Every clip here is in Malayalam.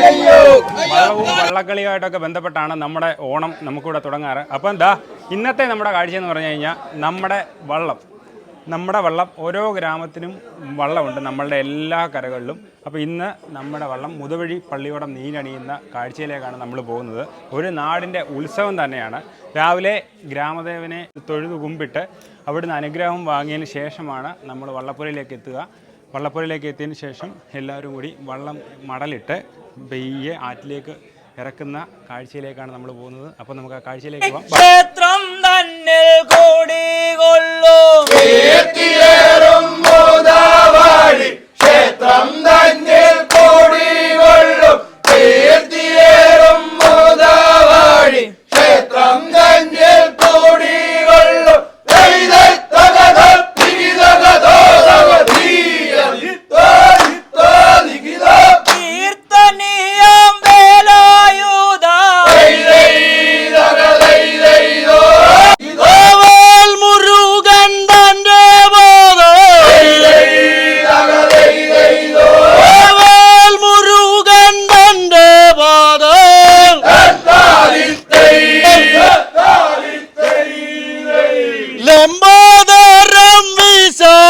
വള്ളവും വള്ളക്കളിയുമായിട്ടൊക്കെ ബന്ധപ്പെട്ടാണ് നമ്മുടെ ഓണം നമുക്കിവിടെ തുടങ്ങാറ്. അപ്പം എന്താ ഇന്നത്തെ നമ്മുടെ കാഴ്ച എന്ന് പറഞ്ഞു കഴിഞ്ഞാൽ നമ്മുടെ വള്ളം. നമ്മുടെ വള്ളം ഓരോ ഗ്രാമത്തിനും വള്ളമുണ്ട് നമ്മളുടെ എല്ലാ കരകളിലും. അപ്പോൾ ഇന്ന് നമ്മുടെ വള്ളം മുതുവഴി പള്ളിയോടം നീരണിയുന്ന കാഴ്ചയിലേക്കാണ് നമ്മൾ പോകുന്നത്. ഒരു നാടിന്റെ ഉത്സവം തന്നെയാണ്. രാവിലെ ഗ്രാമദേവനെ തൊഴുതു കുമ്പിട്ട് അവിടുന്ന് അനുഗ്രഹം വാങ്ങിയതിന് ശേഷമാണ് നമ്മൾ വള്ളപ്പുരയിലേക്ക് എത്തുക. വള്ളപ്പുരയിലേക്ക് എത്തിയതിന് ശേഷം എല്ലാവരും കൂടി വള്ളം മടലിട്ട് പെയ്യെ ആറ്റിലേക്ക് ഇറക്കുന്ന കാഴ്ചയിലേക്കാണ് നമ്മൾ പോകുന്നത്. അപ്പോൾ നമുക്ക് ആ കാഴ്ചയിലേക്ക് പോകാം.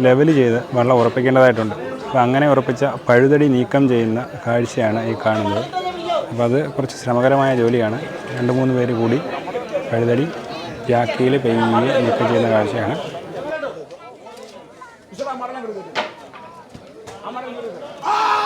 ലെവൽ ചെയ്ത് വെള്ളം ഉറപ്പിക്കേണ്ടതായിട്ടുണ്ട്. അപ്പോൾ അങ്ങനെ ഉറപ്പിച്ച പഴുതടി നീക്കം ചെയ്യുന്ന കാഴ്ചയാണ് ഈ കാണുന്നത്. അപ്പോൾ അത് കുറച്ച് ശ്രമകരമായ ജോലിയാണ്. രണ്ട് മൂന്ന് പേര് കൂടി പഴുതടി ജാക്കിയിൽ പെയ്യുകയും നീക്കം ചെയ്യുന്ന കാഴ്ചയാണ്. ആ!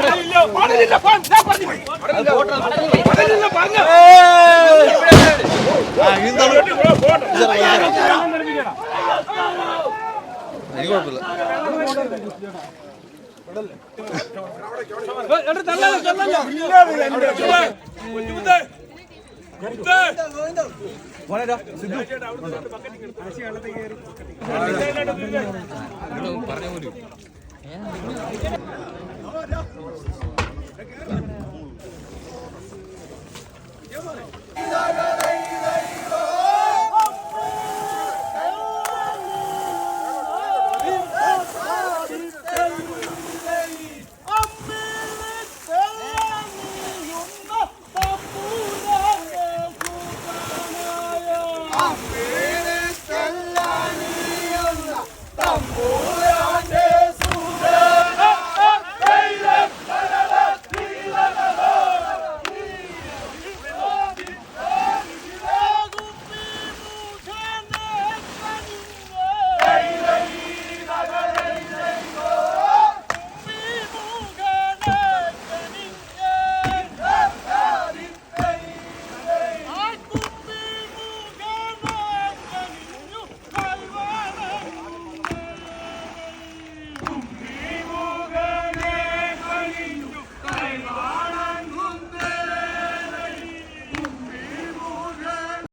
കുഴപ്പമില്ല പറഞ്ഞ പോലും